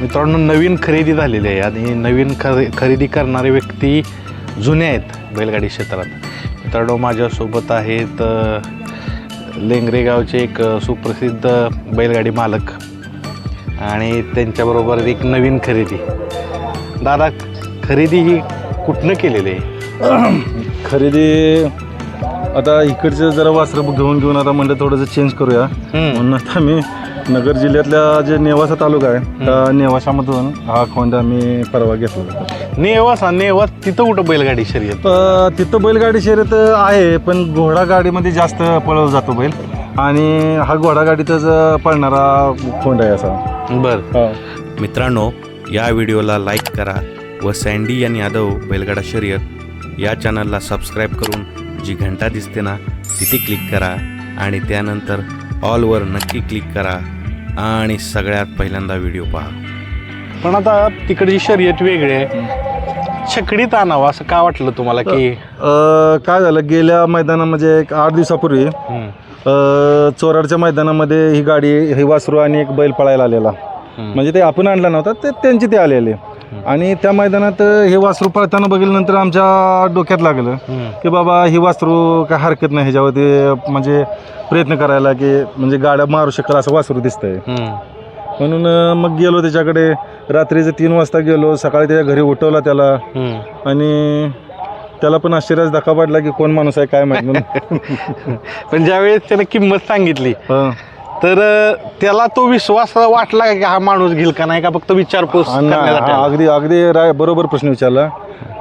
मित्रांनो नवीन खरेदी झालेली आहे आणि नवीन खरे खरेदी करणारे व्यक्ती जुने आहेत बैलगाडी क्षेत्रात. मित्रांनो माझ्यासोबत आहेत लेंगरे गावचे एक सुप्रसिद्ध बैलगाडी मालक आणि त्यांच्याबरोबर एक नवीन खरेदी. दादा खरेदी ही कुठनं केलेली आहे? खरेदी आता इकडचं जरा वासरं घेऊन घेऊन आता म्हणलं थोडंसं चेंज करूया. म्हणून आता मी नगर जिल्ह्यातल्या जे नेवासा तालुका आहे त्या नेवाशामधून हा खोंड आम्ही परवा घेतला होता. नेवास हा नेवास तिथं कुठं बैलगाडी शर्यत? अ, तिथं बैलगाडी शर्यत आहे पण घोडा गाडीमध्ये जास्त पळवला जातो बैल. आणि हा घोडा गाडीतच पळणारा खोंड आहे असा. बरं. मित्रांनो या व्हिडिओला लाईक करा व सँडी आणि यादव बैलगाडा शर्यत या चॅनलला सबस्क्राईब करून जी घंटा दिसते ना तिथे क्लिक करा आणि त्यानंतर ऑलवर नक्की क्लिक करा. आणि सगळ्यात पहिल्यांदा व्हिडिओ पहा. पण आता तिकडची शर्यत वेगळी आहे छकडीत आणावं असं का वाटलं तुम्हाला की? अ, काय झालं गेल्या मैदानामध्ये एक आठ दिवसापूर्वी हम्म, अ, चोराडच्या मैदानामध्ये ही गाडी ही वासरू आणि एक बैल पळायला आलेला. हम्म. म्हणजे ते आपण आणला नव्हता ते त्यांचे ते आलेले. आणि त्या मैदानात हे वासरू पळताना बघितल्यानंतर आमच्या डोक्यात लागलं की बाबा ही वासरू काय हरकत नाही ह्याच्यावरती म्हणजे प्रयत्न करायला की म्हणजे गाड्या मारू शकेल असं वासरू दिसतंय. म्हणून मग गेलो त्याच्याकडे रात्रीचं तीन वाजता गेलो सकाळी त्याच्या घरी उठवला त्याला. आणि त्याला पण आश्चर्याच धक्का पडला की कोण माणूस आहे काय माहीत म्हणून. पण ज्यावेळेस त्याने किंमत सांगितली. तर त्याला तो विश्वास वाटला का की हा माणूस घेईल का नाही का? फक्त विचारपूस नाही, करण्यासाठी हा, आला? अगदी अगदी राय बरोबर प्रश्न विचारला.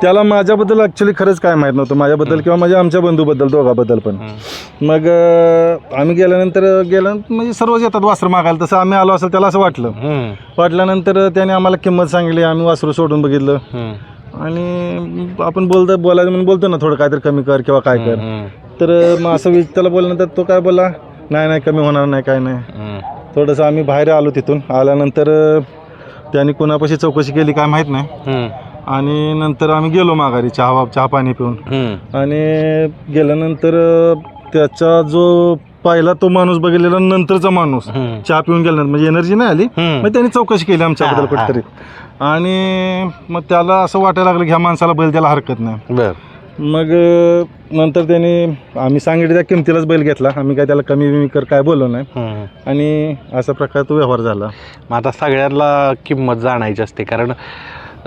त्याला माझ्याबद्दल ॲक्च्युली खरंच काय माहीत नव्हतं. माझ्याबद्दल किंवा माझ्या आमच्या बंधूबद्दल दोघाबद्दल पण. मग अं, आम्ही गेल्यानंतर गेल्यानंतर म्हणजे सर्वच येतात वासरं मागायला. तसं आम्ही आलो असेल त्याला असं वाटलं. हम्म, वाटल्यानंतर त्याने आम्हाला किंमत सांगितली. आम्ही वासरू सोडून बघितलं. हम्म, आणि आपण बोलतो बोलायचं म्हणून बोलतो ना थोडं काहीतरी कमी कर किंवा काय कर. हम्म, तर मग असं विच त्याला बोलल्यानंतर तो काय बोला नाही नाही कमी होणार नाही काय नाही. थोडंसं आम्ही बाहेर आलो तिथून. आल्यानंतर अं, त्याने कोणापाशी चौकशी केली काय माहीत नाही. आणि नंतर आम्ही गेलो माघारी चहा चहा पाणी पिऊन. आणि गेल्यानंतर अं, त्याचा जो पहिला तो माणूस बघितलेला नंतरचा माणूस. चहा पिऊन गेल्यानंतर म्हणजे एनर्जी नाही आली. मग त्यांनी चौकशी केली आमच्याबद्दल. कुठेतरी. आणि मग त्याला असं वाटायला लागलं की ह्या माणसाला बैल त्याला हरकत नाही. बर. मग नंतर त्यांनी आम्ही सांगितलं त्या किमतीलाच बैल घेतला. आम्ही काय त्याला कमी बिमी कर काय बोललो नाही. हम्म. आणि असा प्रकार तो व्यवहार झाला. मग आता सगळ्यांना किंमत जाणायची असते कारण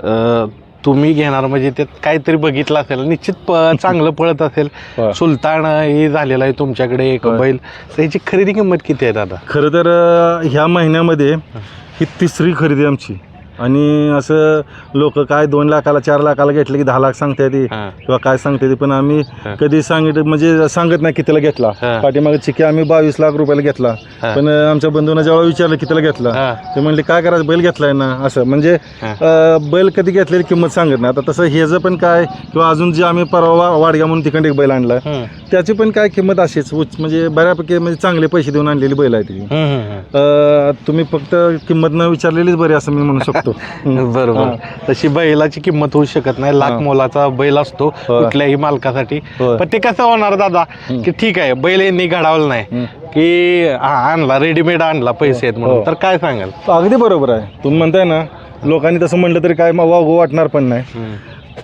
अं, तुम्ही घेणार म्हणजे त्यात काहीतरी बघितलं असेल निश्चित प चांगलं पळत असेल. हा. सुलतान हे झालेलं आहे तुमच्याकडे एक होय. बैल. त्याची खरेदी किंमत किती आहे दादा? खरं तर अं, ह्या महिन्यामध्ये ही. तिसरी खरेदी आमची. आणि असं लोक काय दोन लाखाला चार लाखाला घेतलं की दहा लाख सांगते ती हां. किंवा काय सांगते ती पण आम्ही. कधी सांगितलं म्हणजे सांगत नाही कितीला घेतला हा. पाठीमागे चिकी आम्ही बावीस लाख रुपयाला घेतला हा. पण अं, आमच्या बंधूंना जेव्हा विचारलं कितीला घेतला हा. ते म्हणले काय करायचं बैल घेतलाय ना असं म्हणजे हा. अं, बैल कधी घेतलेली किंमत सांगत नाही आता तसं हेचं पण काय किंवा अजून जे आम्ही परवा वा- वाडग्या म्हणून तिकडे एक बैल आणला हम्म. त्याची पण काय किंमत अशीच उच्च म्हणजे बऱ्यापैकी म्हणजे चांगले पैसे देऊन आणलेली बैल आहे ती हम्म, हम्म, अ, तुम्ही फक्त किंमत न विचारलेलीच बरी असं मी म्हणू शकतो हम्म. बरोबर तशी बैलाची किंमत होऊ शकत नाही लाख. मोलाचा बैल असतो. कुठल्याही मालकासाठी. पण ते कसं होणार दादा की ठीक आहे बैल यांनी घडावलं नाही. की आणला रेडीमेड आणला पैसे आहेत म्हणून हो. तर काय सांगाल अगदी बरोबर आहे तुम्ही म्हणताय ना लोकांनी तसं म्हणलं तरी काय वागू वाटणार पण नाही.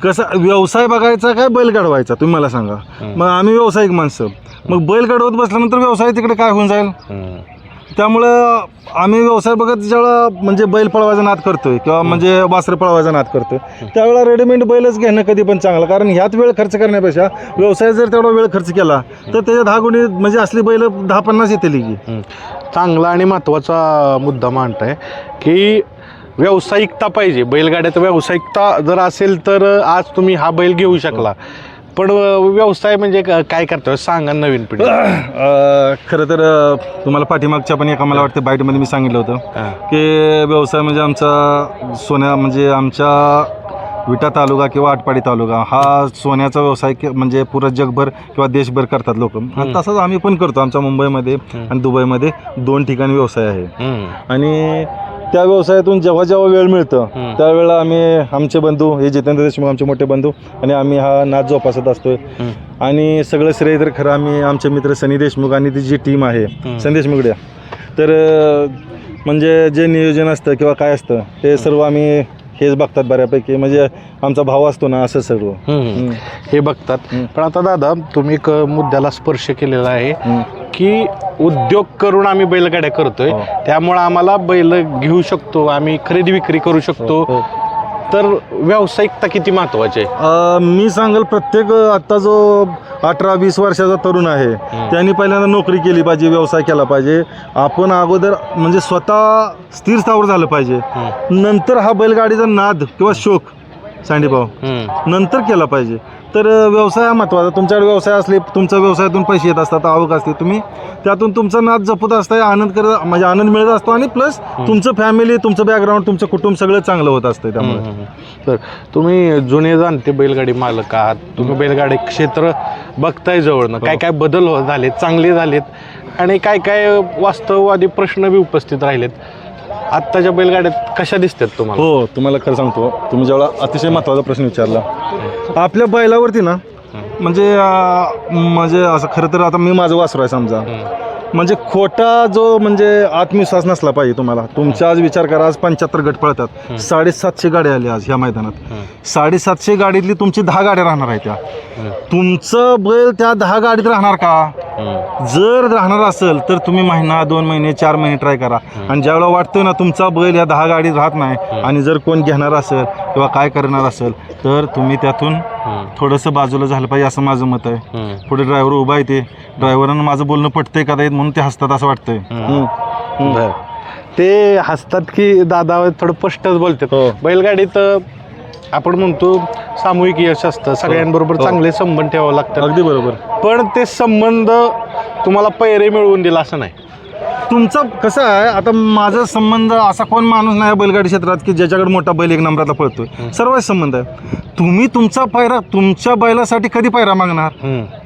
कसं व्यवसाय बघायचा काय बैल घडवायचा तुम्ही मला सांगा मग आम्ही व्यावसायिक माणसं मग बैल घडवत बसल्यानंतर व्यवसाय तिकडे काय होऊन जाईल. त्यामुळं आम्ही व्यवसाय बघत ज्यावेळेला म्हणजे बैल पळवायचा नाद करतोय किंवा म्हणजे वासरं पळवायचा नाद करतोय त्यावेळेला रेडीमेड बैलच घेणं कधी पण चांगलं. कारण ह्यात वेळ खर्च करण्यापेक्षा व्यवसाय जर तेवढा वेळ खर्च केला तर त्याच्या दहा गुणी म्हणजे असली बैल दहा पन्नास येतील की. चांगला आणि महत्त्वाचा मुद्दा मांडताय की व्यावसायिकता पाहिजे. बैलगाड्यात व्यावसायिकता जर असेल तर आज तुम्ही हा बैल घेऊ शकला. पण व्यवसाय म्हणजे क- काय करतोय? सांगा नवीन पिढी. अ, खरं तर अ, तुम्हाला पाठीमागच्या पण एका मला वाटतं बाईटमध्ये मी सांगितलं होतं. की व्यवसाय म्हणजे आमचा सोन्या म्हणजे आमच्या विटा तालुका किंवा आटपाडी तालुका हा सोन्याचा व्यवसाय के- म्हणजे पुरं जगभर किंवा देशभर करतात लोक. आणि तसंच आम्ही पण करतो. आमच्या मुंबईमध्ये आणि दुबईमध्ये दोन ठिकाणी व्यवसाय आहे. हम्म. आणि त्या व्यवसायातून जेव्हा जेव्हा वेळ मिळतं. त्यावेळेला आम्ही आमचे बंधू हे जितेंद्र देशमुख आमचे मोठे बंधू आणि आम्ही हा नाच जोपासत असतोय. आणि सगळं श्रेय तर खरं आम्ही आमचे मित्र सनी देशमुख आणि ती जी टीम आहे. संदेश मुगड्या तर म्हणजे जे नियोजन असतं किंवा काय असतं ते सर्व आम्ही हेच बघतात बऱ्यापैकी म्हणजे आमचा भाव असतो ना असं सर्व हम्म. हे बघतात. पण आता दादा तुम्ही एक मुद्द्याला स्पर्श केलेला आहे. की उद्योग करून आम्ही बैलगाड्या करतोय हो. त्यामुळे आम्हाला बैल घेऊ शकतो आम्ही खरेदी विक्री करू शकतो हो. तर व्यावसायिकता किती महत्वाची आहे? अ, मी सांगेल प्रत्येक अ, आत्ता जो अठरा वीस वर्षाचा तरुण आहे त्यांनी पहिल्यांदा नोकरी केली पाहिजे व्यवसाय केला पाहिजे. आपण अगोदर म्हणजे स्वतः स्थिर स्थावर झालं पाहिजे. नंतर हा बैलगाडीचा नाद किंवा शोक सँडीभाऊ हम्म. नंतर केला पाहिजे. तर व्यवसाय हा महत्त्वाचा. तुमच्याकडे व्यवसाय असले तुमच्या व्यवसायातून पैसे येत असतात आवक असते. तुम्ही त्यातून तुमचा नाद जपत असताय आनंद करत म्हणजे आनंद मिळत असतो आणि प्लस तुमचं फॅमिली तुमचं बॅकग्राऊंड तुमचं कुटुंब सगळं चांगलं होत असतं त्यामुळे. तर तुम्ही जुने जाणते बैलगाडी मालक आहात. तुम्ही बैलगाडी क्षेत्र बघताय जवळनं. काय काय बदल झालेत चांगले झालेत आणि काय काय वास्तववादी प्रश्न बी उपस्थित राहिलेत. आत्ताच्या बैलगाड्यात कशा दिसतात तुम्हाला? हो तुम्हाला खरं सांगतो. तुम्ही जेवढा अतिशय महत्त्वाचा प्रश्न विचारला. आपल्या बैलावरती ना म्हणजे अं, म्हणजे असं खरं तर आता मी माझं वासरू आहे समजा. म्हणजे खोटा जो म्हणजे आत्मविश्वास नसला पाहिजे तुम्हाला. तुमचा आज विचार करा आज पंच्याहत्तर गट पळतात. साडेसातशे गाड्या आल्या आज ह्या मैदानात. साडेसातशे गाडीतली तुमची दहा गाड्या राहणार आहेत त्या. तुमचं बैल त्या दहा गाडीत राहणार का? जर राहणार असेल तर तुम्ही महिना दोन महिने चार महिने ट्राय करा. आणि ज्यावेळेला वाटतंय ना तुमचा बैल या दहा गाडीत राहत नाही आणि जर कोण घेणार असेल किंवा काय करणार असेल तर तुम्ही त्यातून थोडंसं बाजूला झालं पाहिजे असं माझं मत आहे. पुढे ड्रायव्हर उभा आहे ते. ड्रायव्हरांना माझं बोलणं पटतंय का नाही म्हणून ते हसतात असं वाटतंय. हम्म. हम्म. बर ते हसतात की दादा थोडं स्पष्टच बोलतात. हो. बैलगाडीत अं, आपण म्हणतो सामूहिक यश असतं. सगळ्यांबरोबर हो. चांगले संबंध ठेवावं लागतात. अगदी बरोबर. पण ते संबंध तुम्हाला पैरे मिळवून दिला असं नाही. तुमचा कसं आहे आता माझा संबंध असा कोण माणूस नाही बैलगाडी क्षेत्रात की ज्याच्याकडे मोठा बैल एक नंबरातला पळतोय. सर्व संबंध आहे. तुम्ही तुमचा पैरा तुमच्या बैलासाठी कधी पैरा मागणार?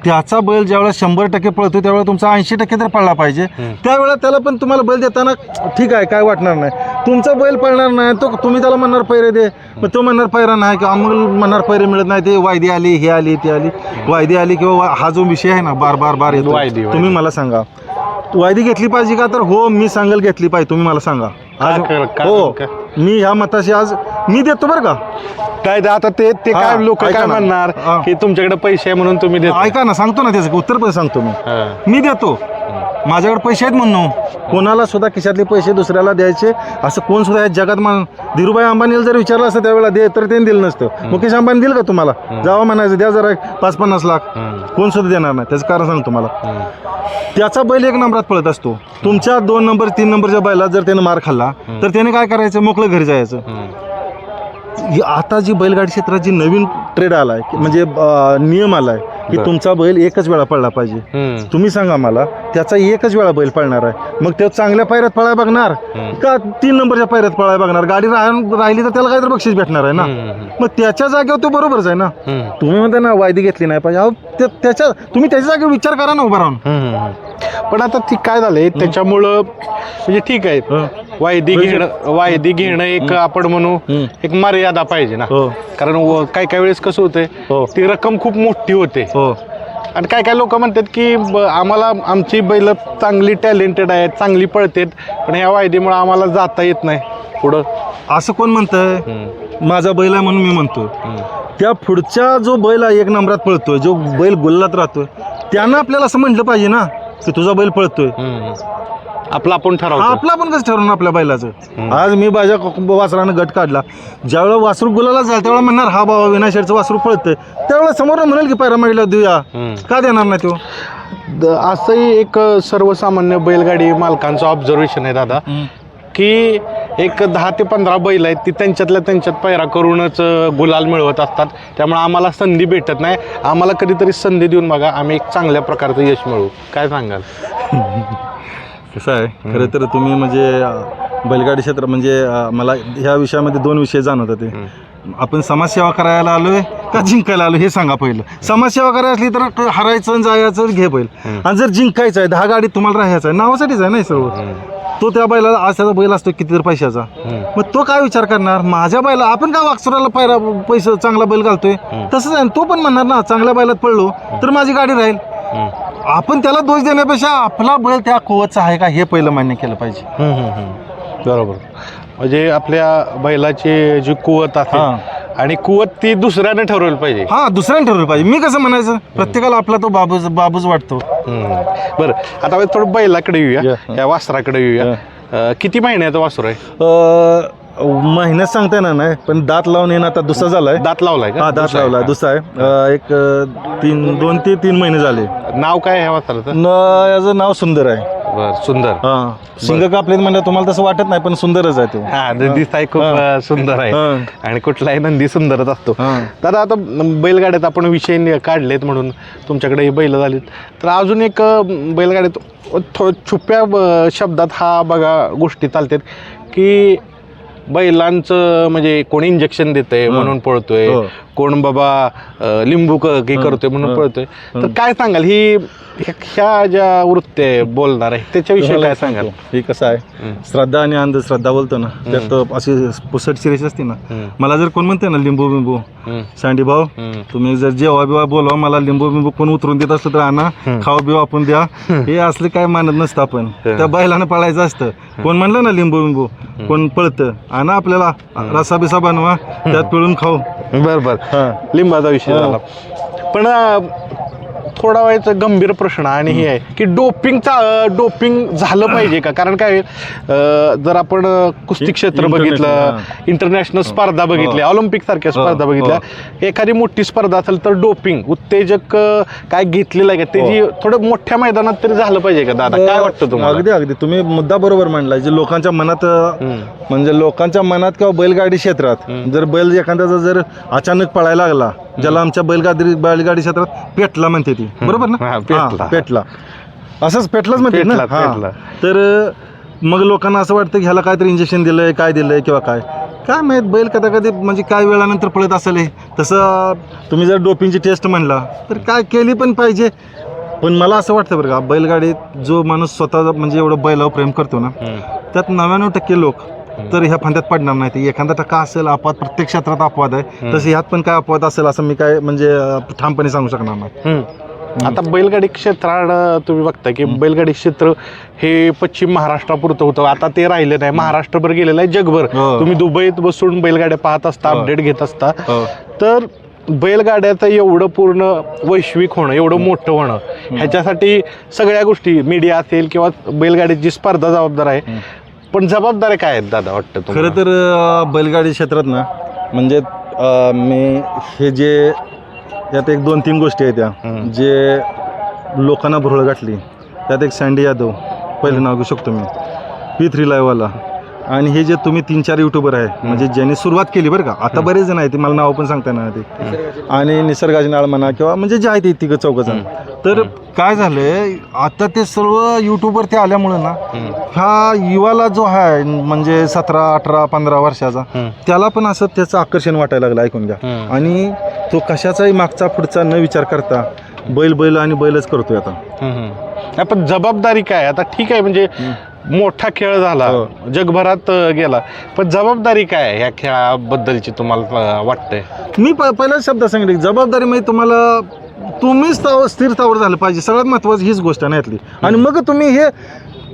त्याचा बैल ज्यावेळेला शंभर टक्के पळतो त्यावेळेला तुमचा ऐंशी टक्के तर पळला पाहिजे. त्यावेळेला त्याला पण तुम्हाला बैल देताना ठीक आहे काय वाटणार नाही. तुमचा बैल पळणार नाही तो तुम्ही त्याला म्हणणार पैरे दे. मग तो म्हणणार पैरा नाही किंवा अमोल म्हणणार पैरे मिळत नाही ते वायदी आली हे आली ती आली. वायदी आली किंवा हा जो विषय आहे ना बार बार बार येतो. तुम्ही मला सांगा. वायदी घेतली पाहिजे का? तर हो मी सांगेल घेतली पाहिजे. तुम्ही मला सांगा. आज का- का- हो का? मी ह्या मताशी आज मी देतो बरं का. काय ते आता ते ते हा, काय लोक ऐका काय ना. म्हणणार? हा. की तुमच्याकडे पैसे आहे म्हणून तुम्ही देता. ऐका ना सांगतो ना त्याचं उत्तर पण सांगतो मी. मी देतो. माझ्याकडे पैसे आहेत म्हणून. कोणाला सुद्धा खिशातले पैसे दुसऱ्याला द्यायचे? असं कोण सुद्धा या जगात मान धीरूभाई अंबानीला जर विचारलं असतं त्यावेळेला दे तर त्यांनी दिलं नसतं. मुकेश अंबानी दिलं का तुम्हाला? जावा म्हणायचं द्या जरा पाच पन्नास लाख. कोण सुद्धा देणार नाही. त्याचं कारण सांगतो तुम्हाला. त्याचा बैल एक नंबरात पळत असतो. तुमच्या दोन नंबर तीन नंबरच्या बैला जर त्याने मार खाल्ला तर त्याने काय करायचं? मोकळं घरी जायचं. ही आता जी बैलगाडी क्षेत्रात जी नवीन ट्रेड आलाय म्हणजे नियम आलाय की. तुमचा बैल एकच वेळा पळला पाहिजे. तुम्ही सांगा मला त्याचा एकच वेळा बैल पळणार आहे. मग तो चांगल्या पायऱ्यात पळाय बघणार का तीन नंबरच्या पायऱ्यात पळाय बघणार? गाडी राह- राहिली तर त्याला काहीतरी बक्षीस भेटणार आहे ना. मग त्याच्या जागेवर तो बरोबरच आहे ना. तुम्ही म्हणता ना वायदी घेतली नाही पाहिजे त्याच्या तुम्ही त्याच्या जागेवर विचार करा ना उभा राहून. पण आता ती काय झालंय त्याच्यामुळं म्हणजे ठीक आहे. वायदी म्हणजे- घेणं वायदी घेणं एक आपण म्हणू. एक मर्यादा पाहिजे ना. हो. कारण काय काय वेळेस कसं होतंय हो. ती रक्कम खूप मोठी होते. हो. आणि काय काय लोक म्हणतात की ब- आम्हाला आमची बैल चांगली टॅलेंटेड आहेत चांगली पळतात पण ह्या वायदीमुळे आम्हाला जाता येत नाही पुढं असं कोण म्हणतंय हम्म. माझा बैल आहे म्हणून मी म्हणतो. त्या पुढच्या जो बैल आहे, एक नंबरात पळतोय जो बैल गुल्लात राहतोय त्यानं आपल्याला असं म्हटलं पाहिजे ना की तुझा बैल पळतोय. आपलं आपण ठरवतो. आपला पण कसं ठरवणार आपल्या बैलाचं? आज मी माझ्या क- वासरानं गट काढला. ज्यावेळेला वासरू गुलाला जाईल त्यावेळेला म्हणणार हा बाबा विनाशेडचं वासरू पळतंय. त्यावेळेला समोर म्हणेल की पैरा मागितला देऊया. का देणार नाही तो? द- असंही एक सर्वसामान्य बैलगाडी मालकांचं ऑब्झर्वेशन आहे दादा. की एक दहा ते पंधरा बैल आहेत ती त्यांच्यातल्या त्यांच्यात पैरा करूनच अं, गुलाल मिळवत असतात. त्यामुळे आम्हाला संधी भेटत नाही. आम्हाला कधीतरी संधी देऊन बघा आम्ही एक चांगल्या प्रकारचं यश मिळवू. काय सांगाल? कसं आहे? खरं तर तुम्ही म्हणजे अं, बैलगाडी क्षेत्र म्हणजे अं, मला ह्या विषयामध्ये दोन विषय जाणवतात ते. आपण समाजसेवा करायला आलोय का जिंकायला आलोय हे सांगा पहिलं. समाजसेवा करायला असली तर क- हरायचं आणि जायचं घे बैल. आणि जर जिंकायचं आहे दहा गाडीत तुम्हाला राहायचं आहे नावासाठीच आहे ना हे सर्व? तो त्या बैलाला आज त्याचा बैल असतो किती तर पैशाचा? मग तो काय विचार करणार? माझ्या बैला आपण काय वाक्सुराला पायरा पैसा चांगला बैल घालतोय? तसंच आहे तो पण म्हणणार ना चांगल्या बैलात पडलो तर माझी गाडी राहील. आपण त्याला दोष देण्यापेक्षा आपला बैल त्या कोवतचा आहे का हे पहिलं मान्य केलं पाहिजे. बरोबर. म्हणजे आपल्या बैलाची जी कुवत हा. आहे आणि कुवत ती दुसऱ्याने ठरवलं पाहिजे. हा दुसऱ्याने ठरवलं पाहिजे. मी कसं म्हणायचं? प्रत्येकाला आपला तो बाबूच बाबूच वाटतो. हम्म. बरं आता आपण थोडं बैलाकडे येऊया या. या वासराकडे येऊया. अं, किती महिन्याचं वासर आहे? अं, महिन्यात सांगता येणार नाही पण दात लावून येणं आता दुसरा झालाय. दात लावलाय का? हा दात दुसरा आहे लावलाय का? दुसरा आहे. अं, एक अं, तीन दोन ते तीन महिने झाले. नाव काय आहे न याचं नाव सुंदर आहे. बर सुंदर. हा शिंग कापलेत म्हणजे तुम्हाला तसं वाटत नाही पण सुंदरच आहे तो. हा दिसाय खूप. अं, सुंदर आहे. हा. आणि कुठलाही नंदी सुंदरच असतो. हा. दादा आता बैलगाड्यात आपण विषय नि- काढलेत म्हणून तुमच्याकडे ही बैल झालीत. तर अजून एक अं, बैलगाड्यात थो छुप्या अं, शब्दात हा बघा गोष्टी चालतात की बैलांचं म्हणजे कोणी इंजेक्शन देतंय. म्हणून पळतोय हो. कोण बाबा लिंबू क- हे. करतोय म्हणून. पळतोय तर. काय सांगाल ही ह्या- ज्या वृत्ती आहे बोलणार आहे त्याच्याविषयी काय सांगाल हे कसं आहे. श्रद्धा आणि अंधश्रद्धा बोलतो ना त्यात अशी पुसट सिरीज असते ना हम्म. मला जर कोण म्हणते ना लिंबू बिंबू हम्म. सँडी भाऊ हम्म. तुम्ही जर जेव्हा बिवा बोलवा मला लिंबू बिंबू कोण उतरून देत असलं तर आणा खाऊ बिवा आपण द्या हे असले काय मानत नसतं आपण. त्या बैलानं पळायचं असतं कोण म्हणलं ना लिंबू बिंबू कोण पळतं आणा आपल्याला रसा बिसा बनवा त्यात पिळून खाऊ बर बर. हा. लिंबाचा विषय. झाला. पण अं, थोडा वेळचा गंभीर प्रश्न आणि हे आहे की डोपिंगचा डोपिंग झालं पाहिजे का? कारण काय जर आपण कुस्ती क्षेत्र बघितलं हा. इंटरनॅशनल स्पर्धा बघितल्या ऑलिम्पिक सारख्या हो, स्पर्धा बघितल्या एखादी मोठी स्पर्धा असेल तर डोपिंग उत्तेजक काय घेतलेलं आहे का? त्याची थोडं मोठ्या मैदानात तरी झालं पाहिजे का दादा? काय वाटतं तुम्हाला? अगदी अगदी. तुम्ही मुद्दा बरोबर मांडला जे लोकांच्या मनात. म्हणजे लोकांच्या मनात किंवा बैलगाडी क्षेत्रात जर बैल एखाद्याचा जर अचानक पळायला लागला ज्याला आमच्या बैलगाडी बैलगाडी क्षेत्रात पेटला म्हणते ती बरोबर ना हा, पेटला. हा, पेटला असंच पेटलाच म्हणते ना पेटला, हा. पेटला. तर मग लोकांना असं वाटतं की ह्याला काहीतरी इंजेक्शन दिलंय काय दिलंय किंवा काय काय माहीत बैल कदा कधी म्हणजे काय वेळानंतर पळत असेल हे. तसं तुम्ही जर डोपिंगची टेस्ट म्हणला तर काय केली पण पाहिजे पण मला असं वाटतं बरं का बैलगाडीत जो माणूस स्वतः म्हणजे एवढं बैलावर प्रेम करतो ना. त्यात नव्याण्णव टक्के लोक तर ह्या फांद्यात पडणार नाही एखादा टक्का असेल अपवाद प्रत्येक क्षेत्रात अपवाद आहे. तसं ह्यात पण काय अपवाद असेल असं मी काय म्हणजे ठामपणे सांगू शकणार नाही. आता बैलगाडी क्षेत्रात तुम्ही बघता की बैलगाडी क्षेत्र हे पश्चिम महाराष्ट्रापुरतं होतं. आता ते राहिलं नाही महाराष्ट्रभर गेलेलं आहे जगभर. हो. तुम्ही दुबईत बसून बैलगाड्या पाहत असता हो. अपडेट घेत असता. हो. तर बैलगाड्याचं एवढं पूर्ण वैश्विक होणं एवढं मोठं होणं ह्याच्यासाठी सगळ्या गोष्टी मीडिया असेल किंवा बैलगाडीची स्पर्धा जबाबदार आहे. पण जबाबदाऱ्या काय आहेत दादा वाटतं तुम्हाला? खरं तर अं, बैलगाडी क्षेत्रात ना म्हणजे अं, मी हे जे यात एक दोन तीन गोष्टी आहेत त्या हम्म. जे लोकांना भुरळ गाठली त्यात एक सँडी यादव पहिलं नाव घेऊ शकतो मी पी थ्री लाईव्हवाला आणि हे जे तुम्ही तीन चार युट्यूबर आहे म्हणजे ज्यांनी सुरुवात केली बरं का आता बरेच जण आहेत ते मला नाव पण सांगता येणार नाही ते आणि निसर्गाची नाळ म्हणा किंवा म्हणजे जे आहे ते तिघं चौघ जण तर काय झालंय आता ते सर्व युट्यूबवर ते आल्यामुळं ना. ह्या युवाला जो आहे म्हणजे सतरा अठरा पंधरा वर्षाचा. त्याला पण असं त्याचं आकर्षण वाटायला लागलं ऐकून घ्या. आणि तो कशाचाही मागचा पुढचा न विचार करता बैल बैल आणि बैलच करतोय आता पण जबाबदारी काय आता ठीक आहे म्हणजे मोठा खेळ झाला. हो. जगभरात गेला. पण जबाबदारी काय ह्या खेळाबद्दलची तुम्हाला वाटतंय? मी प पहिलाच शब्द सांगितले जबाबदारी म्हणजे तुम्हाला तुम्हीच स्थावर स्थिर स्थावर झालं पाहिजे. सगळ्यात महत्त्वाची हीच गोष्ट आहे ना यातली. आणि मग तुम्ही हे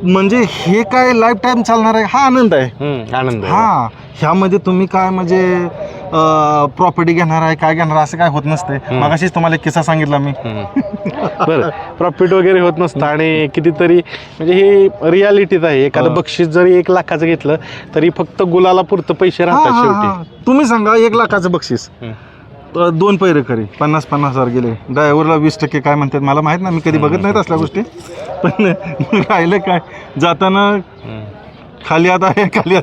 म्हणजे हे काय लाईफ टाईम चालणार आहे हा आनंद आहे. आनंद आहे. हा. ह्यामध्ये तुम्ही काय म्हणजे प्रॉपर्टी घेणार आहे काय घेणार आहे, असं काय होत नसतंय. मगाशीच तुम्हाला एक किस्सा सांगितला मी. बरं. प्रॉफिट वगैरे होत नसतं आणि कितीतरी म्हणजे ही रियालिटीच आहे. एखादं हा. बक्षीस जरी एक लाखाचं घेतलं तरी फक्त गुलाला पुरतं पैसे राहतात शेवटी. तुम्ही सांगा एक लाखाचं बक्षीस. दोन पैरे खरी. पन्नास पन्नास हजार गेले. ड्रायव्हरला वीस टक्के काय म्हणतात मला माहीत नाही. मी कधी बघत नाहीत असल्या गोष्टी. पण राहिलं काय? जाताना. खाली आता आहे खाली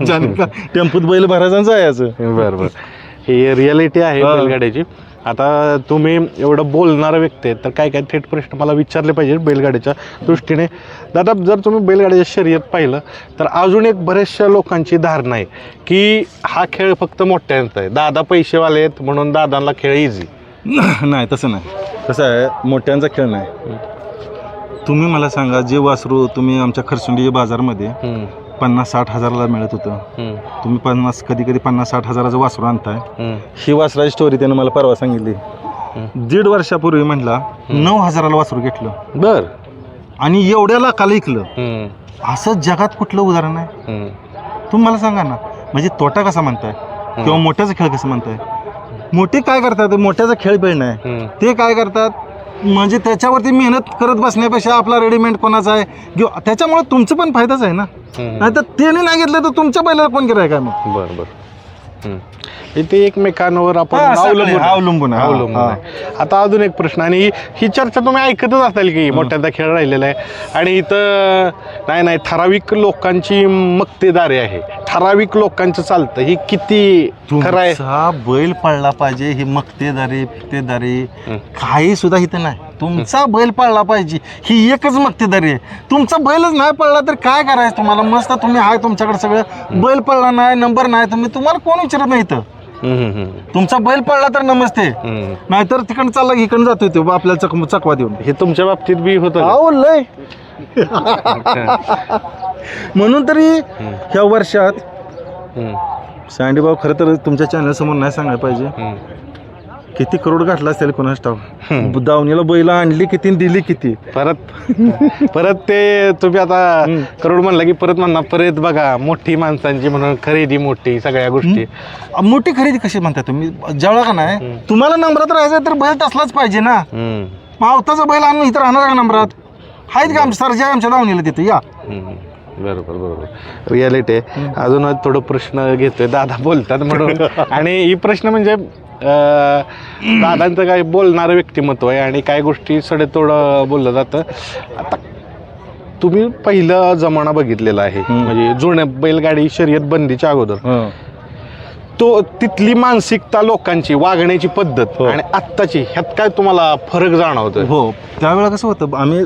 टेम्पूत बैल भरायचं जायचं. बरं बरं. ही रियालिटी आहे. बैलगाड्याची. आता तुम्ही एवढं बोलणारा व्यक्ती आहे तर काय काय थेट प्रश्न मला विचारले पाहिजे बैलगाड्याच्या दृष्टीने. दादा जर तुम्ही बैलगाड्याच्या शर्यत पाहिलं तर अजून एक बऱ्याचशा लोकांची धारणा आहे की हा खेळ फक्त मोठ्यांचा आहे. दादा पैसेवाले आहेत म्हणून दादांना खेळ इझी नाही तसं नाही. कसं आहे मोठ्यांचा खेळ नाही. तुम्ही मला सांगा जे वासरू तुम्ही आमच्या खरसुंडी बाजारमध्ये पन्नास साठ हजाराला मिळत होतं. तुम्ही पन्नास कधी कधी पन्नास साठ हजाराचं वासरू आणताय. ही वासराची स्टोरी त्यानं मला परवा सांगितली. दीड वर्षापूर्वी म्हटला नऊ हजाराला वासरू घेतलं. बर. आणि एवढ्या लाखाला ऐकलं असं जगात कुठलं उदाहरण आहे? तुम्ही मला सांगा ना म्हणजे तोटा कसा म्हणताय? किंवा मोठ्याचा खेळ कसं म्हणताय? मोठे काय करतात? मोठ्याचा खेळ नाही हम्म. ते काय करतात? म्हणजे त्याच्यावरती मेहनत करत बसण्यापेक्षा आपला रेडीमेड कोणाचा आहे किंवा त्याच्यामुळे तुमचं पण फायदाच आहे ना. नाही तर त्याने नाही घेतलं तर तुमच्या बैलाला कोण गिराय काय मग बर बर हम्म. ते एकमेकांवर आपण हा, अवलंबून आहे. अवलंबून आहे. अवलंबून हा, आहे. आता अजून एक प्रश्न आणि ही- ही चर्चा तुम्ही ऐकतच असाल की मोठ्यांदा खेळ राहिलेला आहे आणि इथं नाही नाही ठराविक लोकांची मक्तेदारी आहे ठराविक लोकांचं चालतं ही किती खरं आहे तुमचा बैल पळला पाहिजे ही मक्तेदारी फिक्तेदारी हं. काही सुद्धा इथं नाही तुमचा बैल पळला पाहिजे ही एकच मक्तेदारी आहे तुमचा बैलच नाही पळला तर काय करायचं तुम्हाला मस्त तुम्ही आहे तुमच्याकडे सगळं बैल पळला नाही नंबर नाही तुम्ही तुम्हाला कोण विचारत नाही इथं. तुमचा बैल पळला तर नमस्ते. नाहीतर तिकडं चालला इकडं जातोय तो आपल्याला चक चकवा देऊन. हे तुमच्या बाबतीत बी होतं? अहो लय. म्हणून तरी ह्या वर्षात सँडीबाब खरं तर तुमच्या चॅनल समोर नाही सांगायला पाहिजे. किती करोड घातला असेल कोणाच ठाव दावणीला बैल आणली किती आणि दिली किती? परत परत ते तुम्ही आता करोड म्हणला की परत म्हणणार परत बघा मोठी माणसांची म्हणून खरेदी मोठी सगळ्या गोष्टी. मोठी खरेदी कशी म्हणता तुम्ही? ज्यावेळा का नाही? तुम्हाला नंबरात राहायचं तर बैल टसलाच पाहिजे ना. आवताचा बैल आणून इथं राहणार का नंबरात? आहेत का आमच्या सरजा आमच्या दावणीला तिथे? या. बरोबर बरोबर. रियालिटी आहे. अजून थोडं प्रश्न घेतोय दादा बोलतात म्हणून. आणि ही प्रश्न म्हणजे दादांचं काय बोलणारं व्यक्तिमत्व आहे आणि काय गोष्टी सडेतोड बोललं जातं. आता तुम्ही पहिलं जमाना बघितलेला आहे. म्हणजे जुन्या बैलगाडी शर्यत बंदीच्या अगोदर. तो तिथली मानसिकता लोकांची वागण्याची पद्धत हो. आणि आत्ताची ह्यात काय तुम्हाला फरक जाणवतोय? हो त्यावेळेला कसं होतं आम्ही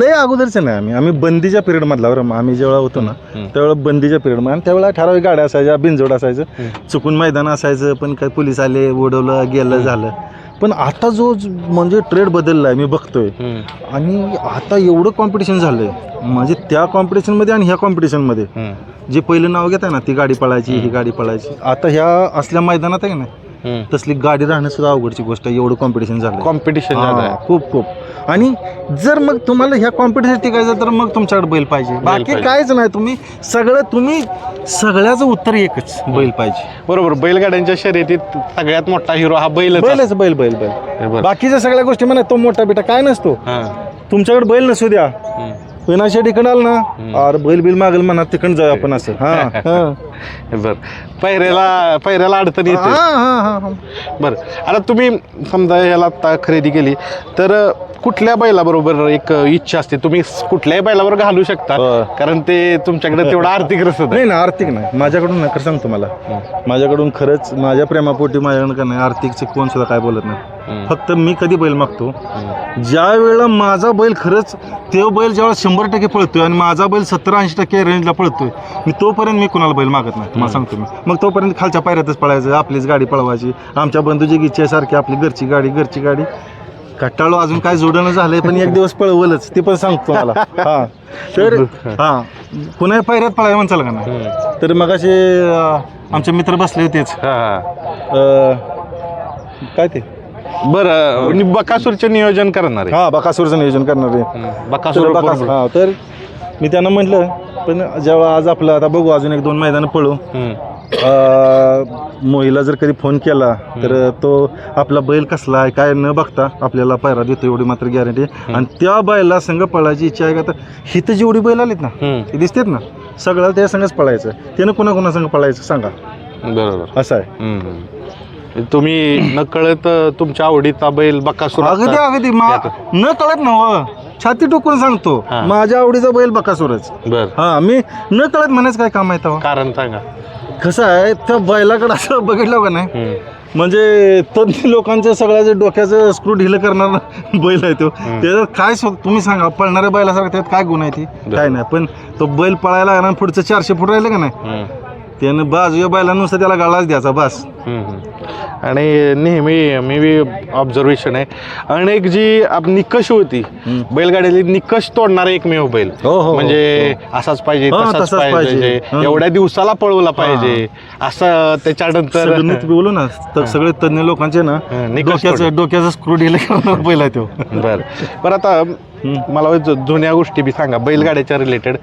लय अगोदरचं नाही आम्ही. आम्ही बंदीच्या पिरियड मधला बरं आम्ही जेव्हा होतो ना हम्म. त्यावेळेला बंदीच्या पिरियडमध्ये आणि त्यावेळेला ठराविक गाड्या असायच्या बिनजोड असायचं. हम्म. चुकून मैदान असायचं पण काय पोलीस आले ओढवलं गेलं झालं. पण आता जो म्हणजे ट्रेड बदलला आहे मी बघतोय. आणि आता एवढं कॉम्पिटिशन झालंय. म्हणजे त्या कॉम्पिटिशनमध्ये आणि ह्या कॉम्पिटिशनमध्ये जे पहिलं नाव घेत आहे ना ती गाडी पळायची ही गाडी पळायची. आता ह्या असल्या मैदानात आहे ना. तसली गाडी राहणं सुद्धा अवघडची गोष्ट आहे. एवढं कॉम्पिटिशन झालं कॉम्पिटिशन झालं. खूप खूप. आणि जर मग तुम्हाला ह्या कॉम्पिटिशन टिकायचं तर मग तुमच्याकडे बैल पाहिजे. बाकी पाहिजे. काहीच नाही. तुम्ही सगळं तुम्ही सगळ्याचं उत्तर एकच बैल पाहिजे. बरोबर. बैलगाड्यांच्या शर्यतीत सगळ्यात मोठा हिरो हा बैलच बैलच बैल बैल बैल. बाकीच्या सगळ्या गोष्टी म्हणा तो मोठा बिटा काय नसतो. हा. तुमच्याकडे बैल नसू द्या. हम्म. पिनाशा ठिकाण आल ना. अरे बैल बिल मागेल म्हणा तिकडं जाऊ आपण असं. हा हा. बर. पैऱ्याला पैऱ्याला अडचण येते. हा, हा, हा. बर. आता तुम्ही समजा याला आता खरेदी केली तर कुठल्या बैलाबरोबर एक इच्छा असते? तुम्ही कुठल्याही बैलावर घालू शकता हो. कारण ते तुमच्याकडे तेवढं आर्थिक आहे नाही ना आर्थिक नाही. माझ्याकडून नाही खरं सांगतो मला माझ्याकडून खरंच माझ्या प्रेमापोटी माझ्याकडून का नाही. आर्थिकचे कोण सुद्धा काय बोलत नाही. फक्त मी कधी बैल मागतो? ज्या वेळेला माझा बैल खरंच तो बैल जेव्हा शंभर टक्के पळतोय आणि माझा बैल सत्तर ऐंशी टक्के रेंजला पळतोय मी तोपर्यंत मी कुणाला बैल मागत नाही. तुम्हाला सांगतो मी. मग तोपर्यंत खालच्या पायऱ्यातच पळायचं आपलीच गाडी पळवायची आमच्या बंधूची इच्छा आहे सारखी आपली घरची गाडी घरची गाडी. कट्टाळू अजून काय जोडणं झालंय पण एक दिवस पळवलंच. ते पण सांगतो मला. हा. तर हा. पुन्हा पायऱ्यात पळायला म्हणचाल का नाही? तर मग असे आमचे मित्र बसले होतेच. अं, काय ते? बरं आणि बकासूरचे नियोजन करणार आहे. हा बकासूरचं नियोजन करणार आहे. हम्म. तर बकासूर बकासूर बरोबर. हा तर मी त्यांना म्हटलं पण जेव्हा आज आपलं आता बघू अजून एक दोन मैदान पळू. हम्म. मोहिला जर कधी फोन केला तर तो आपला बैल कसला आहे काय न बघता आपल्याला पायरा देतो एवढी मात्र गॅरंटी आणि त्या बैला संघ पळायची इच्छा आहे का? तर हिथं जेवढी बैल आलीत ना. ते दिसतात ना? सगळ्याला त्या संघच पळायचं. त्यानं कुणा कुणा संघ पळायचं सांगा. बरोबर. असं आहे. तुम्ही नकळत तुमच्या आवडीचा बैल बकासूर अगदी. अगदी. मा न कळत नव छाती टोकून सांगतो. हा. माझ्या आवडीचा बैल बकासूरच. बर. हा मी न कळत म्हणायचं काय काम आहे तेव्हा? कारण सांगा. कसं आहे त्या बैलाकडे असं बघितलं का नाही. म्हणजे तज्ञ लोकांच्या सगळ्याचं डोक्याचं स्क्रू ढिलं करणार बैल आहे तो त्याच्यात काय तुम्ही सांगा पळणाऱ्या बैलासारखं त्यात काय गुण आहे ती काय नाही पण तो बैल पळायला पुढचं चारशे फूट राहिलं का नाही. त्यानं बाजू या बैलानुसार त्याला गाळाच द्यायचा बस. आणि नेहमी मी बी ऑब्झर्वेशन आहे. अनेक जी आप निकष होती बैलगाडीली निकष तोडणारा एकमेव बैल. हो, हो, हो, म्हणजे असाच पाहिजे तसाच पाहिजे. एवढ्या दिवसाला पळवला पाहिजे. असं त्याच्यानंतर बोलू ना तर सगळे तज्ञ लोकांचे ना डोक्याचं डोक्याचा स्क्रू डिले करणार पहिला तो. बर. बरं आता मला जुन्या गोष्टी बी सांगा बैलगाड्याच्या रिलेटेड.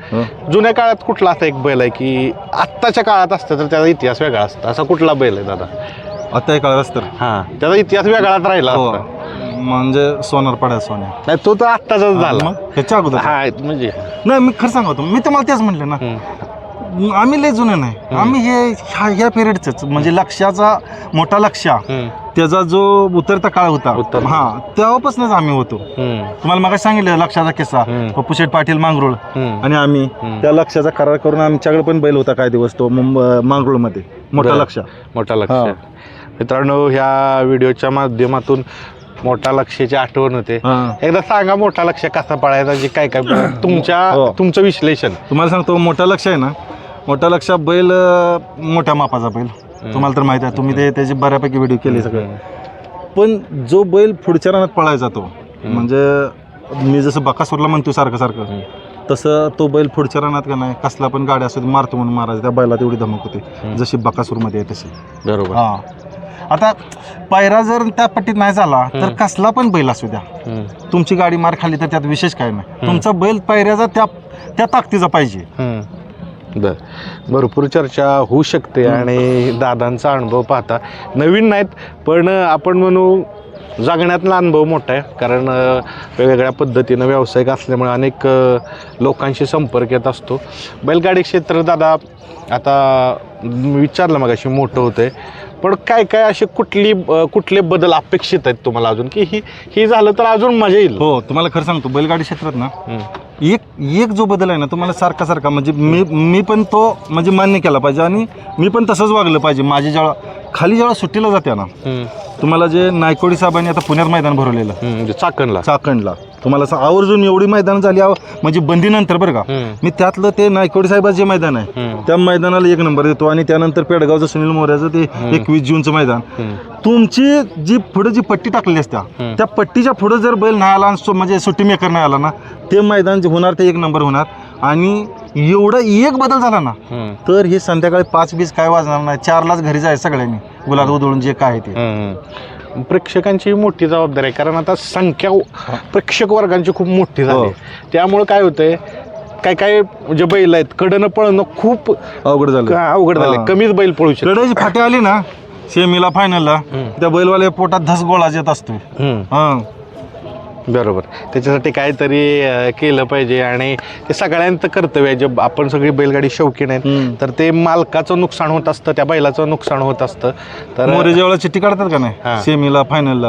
जुन्या काळात कुठला असा एक बैल आहे की आत्ताच्या काळात असतं तर त्याचा इतिहास वेगळा असतो. असा कुठला बैल आहे दादा? आता हे कळालंच तर. हा. त्याचा इतिहास वेगळाच राहिला हो. असता. म्हणजे सोनार पड्या सोन्या. नाही तो तर आत्ताचाच झाला. मग? ह्याच्या अगोदर? हा म्हणजे. नाही मी खरं सांगतो मी तुम्हाला तेच म्हटलं ना. आम्ही लय जुने नाही. आम्ही हे ह्या ह्या पिरियडच म्हणजे लक्षाचा मोठा लक्ष. हं. त्याचा जो उतरता काळ होता. उतरता. हा तेव्हापासूनच आम्ही होतो. तुम्हाला मग सांगितलं लक्षाचा किस्सा. हम्म. पप्पू शेठ पाटील मांगरुळ. आणि आम्ही हम्म. त्या लक्षाचा करार करून आमच्याकडे पण बैल होता काही दिवस तो मुंबई मांगरुळमध्ये. मोठा बरं. लक्ष. मोठा लक्ष. हा. मित्रांनो ह्या व्हिडिओच्या माध्यमातून मोठा लक्षाची आठवण होते. हा. एकदा सांगा मोठा लक्ष कसा पळायचा जे काय काय तुमच्या हो. तुमचं विश्लेषण. तुम्हाला सांगतो मोठा लक्ष आहे ना मोठा लक्ष बैल अं, मोठ्या मापाचा बैल. तुम्हाला तर माहिती आहे तुम्ही ते त्याचे बऱ्यापैकी व्हिडिओ केले सगळे. पण जो बैल पुढच्या रानात पळायचा तो म्हणजे मी जसं बकासूरला म्हणतो सारखं सारखं तसं तो बैल पुढच्या रानात का नाही कसला पण गाडी असतो मारतो म्हणून मारायचा. त्या बैला तेवढी धमक होती. जशी बकासूरमध्ये आहे तशी. बरोबर. हा. आता पायरा जर त्या पट्टीत नाही झाला तर कसला पण बैल असू द्या. तुमची गाडी मार खाली तर त्यात विशेष काय नाही. तुमचा बैल पायऱ्याचा त्या त्या ताकदीचा पाहिजे. बर. भरपूर चर्चा होऊ शकते आणि दादांचा अनुभव पाहता. नवीन नाहीत पण आपण म्हणू जगण्यातला अनुभव मोठा आहे. कारण वेगवेगळ्या पद्धतीनं व्यावसायिक असल्यामुळे अनेक लोकांशी संपर्क येत असतो. बैलगाडी क्षेत्र दादा आता विचारलं मग अशी मोठं होतंय. पण काय काय असे कुठली कुठले बदल अपेक्षित आहेत तुम्हाला अजून? की ही ही झालं तर अजून मजा येईल. हो तुम्हाला खरं सांगतो बैलगाडी क्षेत्रात ना. एक एक जो बदल आहे ना तुम्हाला सारखा सारखा म्हणजे मी मी पण तो म्हणजे मान्य केला पाहिजे आणि मी पण तसंच वागलं पाहिजे माझी जेव्हा खाली जेव्हा सुट्टीला जाते ना. तुम्हाला जे नायकोडी साहेबांनी आता पुण्यात मैदान भरवलेलं. म्हणजे चाकणला चाकणला तुम्हाला असं आवर्जून एवढी मैदान झाली आव- म्हणजे बंदीनंतर बरं का. मी त्यातलं ते नायकोडी साहेबाचं जे मैदान आहे. त्या मैदानाला एक नंबर देतो आणि त्यानंतर पेडगावचं सुनील मोऱ्याचं ते एकवीस जूनचं मैदान. तुमची जी पुढे जी पट्टी टाकलेली असत्या. त्या पट्टीच्या पुढे जर बैल नाही आला आणि सो- म्हणजे सुट्टी मेकर नाही आला ना ते मैदान जे होणार ते एक नंबर होणार आणि एवढा एक बदल झाला ना. तर हे संध्याकाळी पाच बीस काय वाजणार नाही चारलाच घरी जायचं सगळ्यांनी गुलाब उधळून जे काय आहे ते हम्म. प्रेक्षकांची मोठी जबाबदारी आहे कारण आता संख्या प्रेक्षक वर्गांची खूप मोठी झाली हो. त्यामुळे काय होतंय काय काय जे बैल आहेत कडनं पळणं खूप अवघड झालं अवघड झालंय हा. कमीच बैल पळू शकतो लढाईची फाटी आली ना सेमीला फायनलला. त्या बैलवाल्या पोटात धस गोळा येत. हा बरोबर. त्याच्यासाठी काहीतरी अं, केलं पाहिजे आणि ते सगळ्यांचं कर्तव्य आहे. जे आपण सगळी बैलगाडी शौकीन आहेत. तर ते मालकाचं नुकसान होत असतं त्या बैलाचं नुकसान होत असतं. तर मोरे जेवढा चिठ्ठी काढतात का हा. नाही सेमीला फायनलला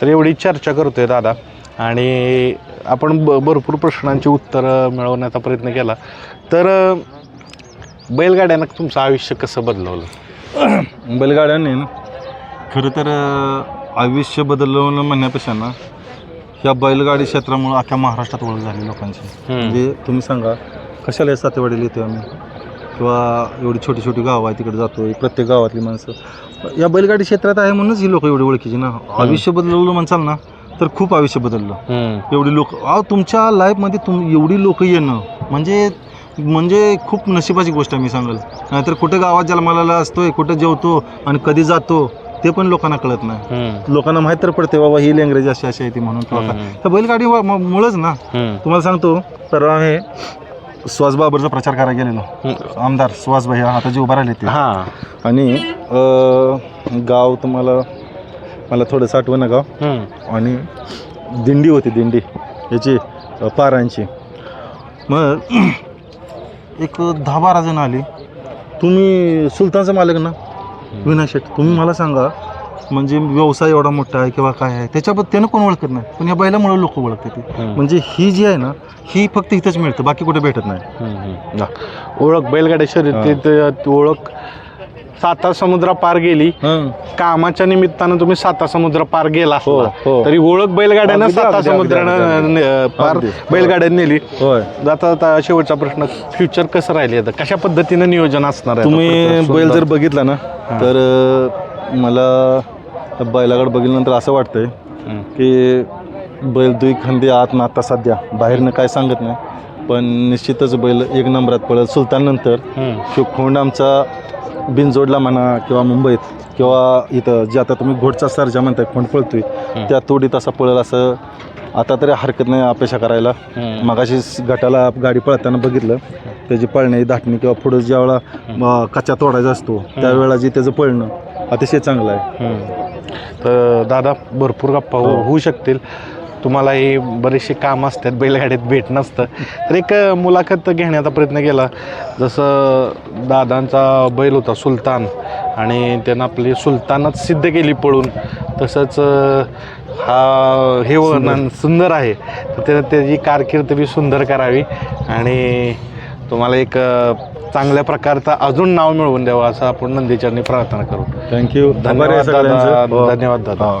तर एवढी चर्चा करतोय दादा. आणि आपण ब भरपूर प्रश्नांची उत्तरं मिळवण्याचा प्रयत्न केला. तर अ, बैलगाड्यानं तुमचं आयुष्य कसं बदलवलं? बैलगाड्याने ना खरं तर अं, आयुष्य बदलवणं म्हणण्यापेक्षा ना ह्या बैलगाडी क्षेत्रामुळे अख्ख्या महाराष्ट्रात ओळख झाली लोकांची. म्हणजे तुम्ही सांगा कशाला या सातेवाडीला येतो आम्ही? किंवा एवढी छोटी छोटी गावं आहे तिकडे जातो प्रत्येक गावातली माणसं. या बैलगाडी क्षेत्रात आहे म्हणूनच ही लोक एवढी ओळखीची ना. आयुष्य बदलवलं म्हणसाल ना तर खूप आयुष्य बदललं. एवढी लोक अहो तुमच्या लाईफमध्ये तुम एवढी लोक येणं म्हणजे म्हणजे खूप नशिबाची गोष्ट आहे मी सांगेल. नाहीतर कुठं गावात जन्माला असतोय कुठं जेवतो आणि कधी जातो ते पण लोकांना कळत नाही. लोकांना माहीत तर पडते बाबा ही लँग्वेज अशी अशी आहे ती म्हणून किंवा काय. हम्म. त्या बैलगाडी व- म- मुळेच ना. तुम्हाला सांगतो परवा हे सुहास बाबरचा प्रचार करायला गेलेलो. आमदार सुहास भाई आता जे उभा राहिले ते हा आणि अं, गाव तुम्हाला मला थोडंसं आठवण गाव. आणि दिंडी होती दिंडी याची अ, पारांची मग एक दहा बारा जण आली तुम्ही सुलतानचा मालक ना विनायक शेठ तुम्ही मला सांगा म्हणजे व्यवसाय एवढा मोठा आहे किंवा काय आहे त्याच्याबद्दल त्यानं कोण ओळखत नाही पण या बैलामुळे लोक ओळखते ती. म्हणजे ही जी आहे ना ही फक्त इथंच मिळतं बाकी कुठे भेटत नाही. ओळख बैलगाड्या शर्यतीत ओळख साता समुद्र पार गेली कामाच्या निमित्तानं तुम्ही साता समुद्र पार गेला हो, असला हो. तरी ओळख बैलगाड्यानं साता समुद्रानं पार अगदी. बैलगाड्यानं नेली जाता शेवटचा प्रश्न फ्युचर कसं राहिले आता कशा पद्धतीनं नियोजन असणार आहे आता तुम्ही? बैल जर. बघितला ना तर मला त्या बैलाकडे बघितल्यानंतर असं वाटतंय. की बैल दुई खंदी आत ना आता सध्या बाहेरनं काय सांगत नाही पण निश्चितच बैल एक नंबरात पळेल सुलतान नंतर हम्म. तो खोंड आमचा बिनजोडला म्हणा किंवा मुंबईत किंवा इथं जे आता तुम्ही घोडचा सरजा म्हणताय खोंड पळतोय त्या तोडीत असा पळेल असं आता तरी हरकत नाही अपेक्षा करायला. मगाशी गटाला गाडी पळताना बघितलं त्याची पळण्याची धाटणी किंवा पुढं ज्या वेळा कच्चा तोडायचा असतो त्यावेळेला जे त्याचं पळणं अतिशय चांगलं आहे. तर दादा भरपूर गप्पा हो. होऊ शकतील. तुम्हालाही बरेचसे काम असतात बैलगाडीत भेट नसतं. तर एक मुलाखत घेण्याचा प्रयत्न केला. जसं दादांचा बैल होता सुलतान आणि त्यानं आपली सुलतानच सिद्ध केली पळून. तसंच हा हे वर्णन सुंदर. आहे. तर त्या त्याची कारकीर्द बी सुंदर करावी आणि तुम्हाला एक चांगल्या प्रकारचा अजून नाव मिळवून द्यावं असं आपण नंदीचरणी प्रार्थना करू. थँक्यू धन्यवाद दादा. धन्यवाद दादा.